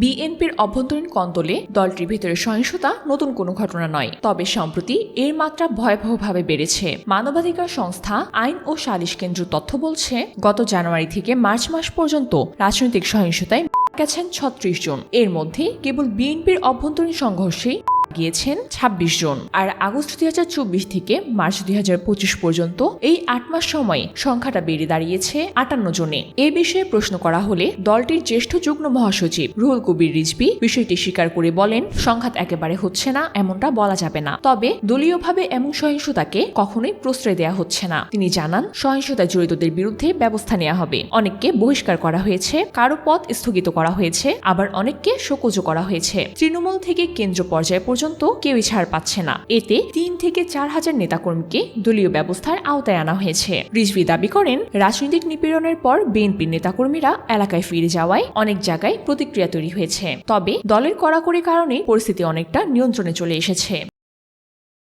বিএনপির অভ্যন্তরীণ কন্দলে দলটির ভিতরে সহিংসতা নতুন কোনো ঘটনা নয়। তবে সম্প্রতি এর মাত্রা ভয়াবহভাবে বেড়েছে। মানবাধিকার সংস্থা আইন ও সালিশ কেন্দ্র তথ্য বলছে, গত জানুয়ারি থেকে মার্চ মাস পর্যন্ত রাজনৈতিক সহিংসতায় গেছেন ছত্রিশ জন। এর মধ্যে কেবল বিএনপির অভ্যন্তরীণ সংঘর্ষেই গিয়েছেন ২৬ জন। আর আগস্ট দুই হাজার চব্বিশ থেকে মার্চ দুই হাজার পঁচিশ পর্যন্ত এই আট মাস সময়ে সংখ্যাটা বেড়ে দাঁড়িয়েছে আটান্ন জনে। এ বিষয়ে প্রশ্ন করা হলে দলটির জ্যেষ্ঠ যুগ্ম মহাসচিব রুহুল কবির রিজভি বিষয়টি স্বীকার করে বলেন, সংঘাত একেবারে হচ্ছে না, এমনটা বলা যাবে না। তবে দলীয়ভাবে এমন সহিংসতাকে কখনোই প্রশ্রয় দেওয়া হচ্ছে না। তিনি জানান সহিংসতায় জড়িতদের বিরুদ্ধে ব্যবস্থা নেওয়া হবে। অনেককে বহিষ্কার করা হয়েছে, কারও পথ স্থগিত করা হয়েছে, আবার অনেককে শোকজও করা হয়েছে। তৃণমূল থেকে কেন্দ্র পর্যায় পর্যন্ত কেউই ছাড় পাচ্ছে না। এতে তিন থেকে চার হাজার নেতাকর্মীকে দলীয় ব্যবস্থার আওতায় আনা হয়েছে। রিজভি দাবি করেন, রাজনৈতিক নিপীড়নের পর বিএনপির নেতাকর্মীরা এলাকায় ফিরে যাওয়ায় অনেক জায়গায় প্রতিক্রিয়া তৈরি হয়েছে। তবে দলের কড়াকড়ি কারণে পরিস্থিতি অনেকটা নিয়ন্ত্রণে চলে এসেছে।